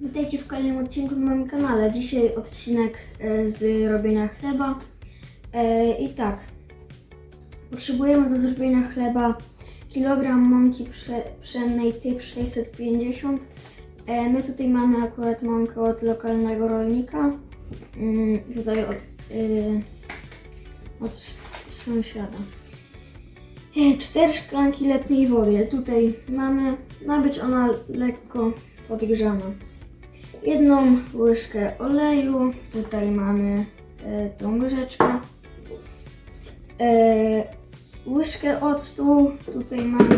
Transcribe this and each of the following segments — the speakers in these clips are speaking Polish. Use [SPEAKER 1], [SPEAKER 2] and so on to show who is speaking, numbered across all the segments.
[SPEAKER 1] Witajcie w kolejnym odcinku na moim kanale. Dzisiaj odcinek e, z robienia chleba. E, I tak, potrzebujemy do zrobienia chleba kilogram mąki pszennej typ 650. E, My tutaj mamy akurat mąkę od lokalnego rolnika. Mm, Tutaj od, od sąsiada. E, Cztery szklanki letniej wody. Tutaj mamy, ma być ona lekko podgrzana. Jedną łyżkę oleju. Tutaj mamy e, tą łyżeczkę. E, łyżkę octu. Tutaj mamy.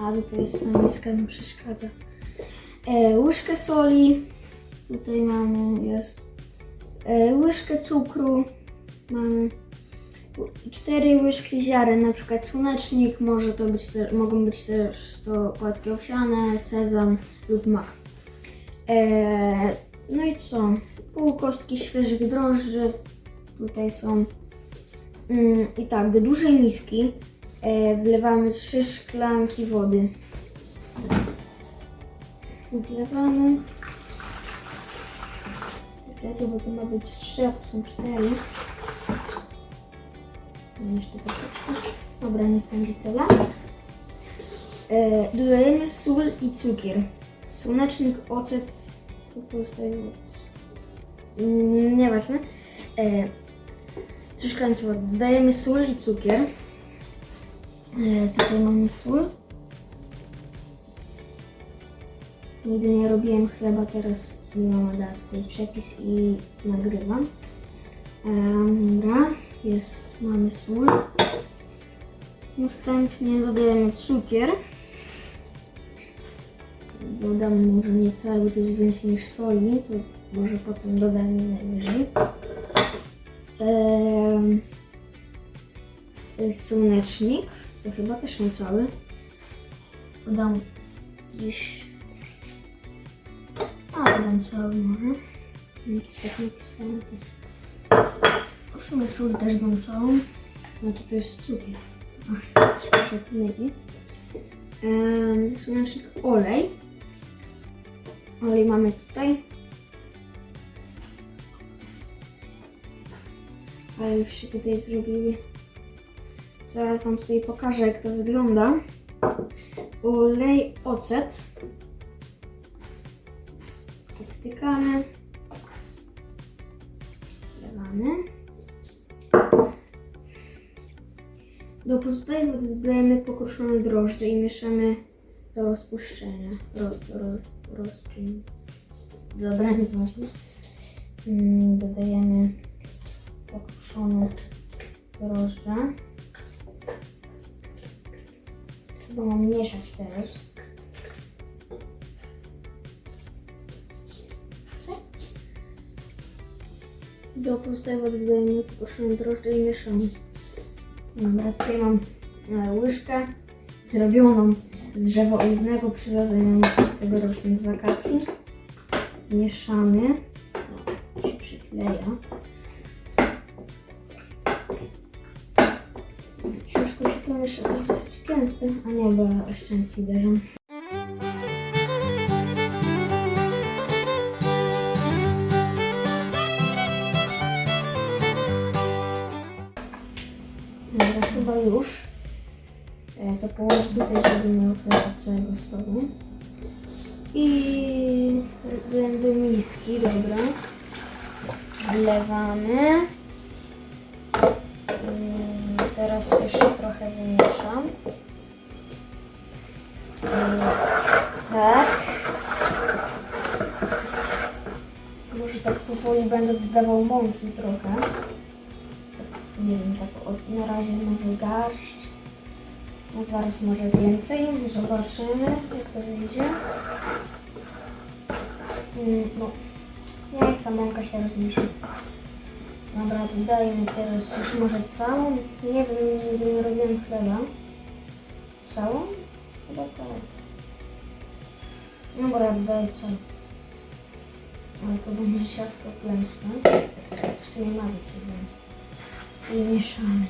[SPEAKER 1] A tutaj jest ta miska, mi przeszkadza. E, łyżkę soli. Tutaj mamy, jest. E, łyżkę cukru. Mamy cztery łyżki ziaren, na przykład słonecznik, może to być te, mogą być też to płatki owsiane, sezam lub mak. Eee, no i co? Pół kostki świeżych drożdży. Tutaj są. Mm, I tak, do dużej miski e, wlewamy trzy szklanki wody. Wlewamy. Czekajcie, bo to ma być trzy, a to są cztery. Jeszcze troszeczkę. Dobra, niech będzie tyle. E, dodajemy sól i cukier. Słonecznik, ocet. Tu pozostaje ocet. Mm, Nieważne. E, trzy szklanki wody. Dodajemy sól i cukier. E, tutaj mamy sól. Nigdy nie robiłem chleba, teraz mama da tutaj przepis i nagrywam. E, dobra, jest, mamy sól. Następnie dodajemy cukier. Dodam może nie cały, bo to jest więcej niż soli, to może potem dodam najwyżej. Eee, słonecznik, to chyba też nie cały. Dodam gdzieś... A, dodam cały może. Jakiś tak napisane. To... W sumie sól też dam całą. Znaczy to jest cukier. Ach, się. Ehm, Słonecznik olej. Olej mamy tutaj. Ale już się tutaj zrobiły. Zaraz Wam tutaj pokażę, jak to wygląda. Olej, ocet. Odtykamy. Wlewamy. Do pozostałych dodajemy pokruszone drożdże i mieszamy do rozpuszczenia. Ro, ro, rozczyn. Dobra, nieważne. Mm, Dodajemy pokruszone drożdże. Chyba mam mieszać teraz. Do wody dodajemy pokruszone drożdże i mieszamy. Dobra, tutaj mam e, łyżkę zrobioną z drzewa oliwnego, przywiozłem ją z tegorocznych wakacji. Mieszamy. O, się przykleja. Ciężko się to miesza, to jest dosyć gęste, a nie, bo ja oszczędnie uderzam. Dobra, chyba już. To położę tutaj, żeby nie opłakać całego stołu. I do miski, dobra. Wlewamy. Mm, Teraz jeszcze trochę wymieszam. Mm, Tak. Może tak powoli będę dodawał mąki trochę nie wiem, tak od, na razie może garść, zaraz może więcej, zobaczymy jak to wyjdzie. Mm, No, niech ta mąka się rozmiesza. Dobra, dodajmy teraz już może całą, nie wiem, nigdy nie robiłem chleba. Całą? Chyba tak. Dobra, dodaję całą. Ale to będzie ciasto klęsne. W sumie ma być klęsne i mieszamy.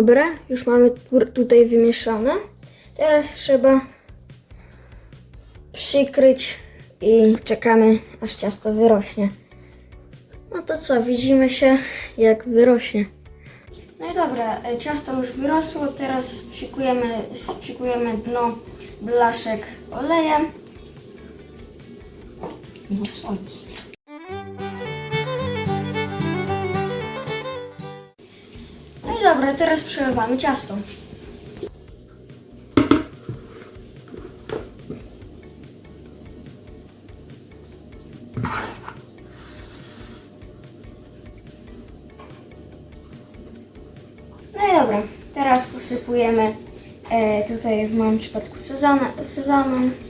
[SPEAKER 1] Dobra, już mamy tu- tutaj wymieszane. Teraz trzeba przykryć i czekamy aż ciasto wyrośnie. No to co, widzimy się jak wyrośnie. No i dobra, e, ciasto już wyrosło, teraz psikujemy, spsikujemy dno blaszek olejem. No co jest? Dobra, teraz przelewamy ciasto. No i dobra, teraz posypujemy e, tutaj w moim przypadku sezamem.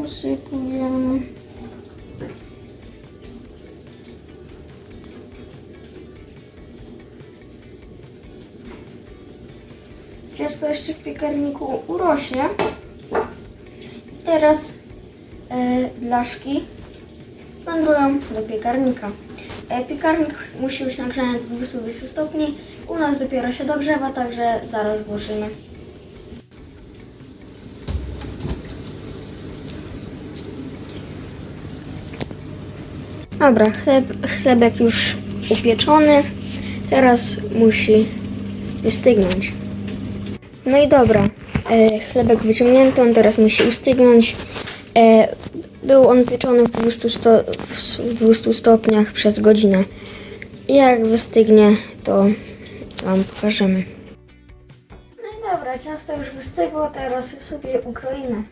[SPEAKER 1] Posypujemy. Ciasto jeszcze w piekarniku urośnie. Teraz e, blaszki wędrują do piekarnika. E, piekarnik musi być nagrzany do 220 stopni. U nas dopiero się dogrzewa, także zaraz włożymy. Dobra, chleb, chlebek już upieczony. Teraz musi wystygnąć. No i dobra, e, chlebek wyciągnięty, on teraz musi ustygnąć. E, był on pieczony w 200, sto, w 200 stopniach przez godzinę. Jak wystygnie, to Wam pokażemy. No i dobra, ciasto już wystygło, teraz sobie ukroimy.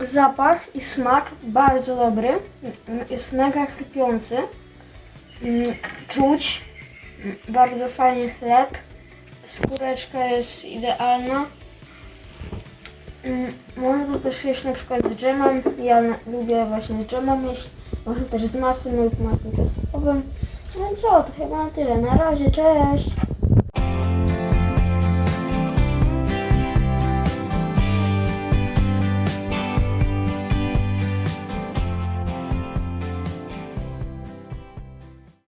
[SPEAKER 1] Zapach i smak bardzo dobry. Jest mega chrupiący. Czuć bardzo fajny chleb. Skóreczka jest idealna. Można to też jeść na przykład z dżemem. Ja lubię właśnie z dżemem jeść. Można też z masłem lub masłem czosnkowym. No i co, to chyba na tyle. Na razie, cześć!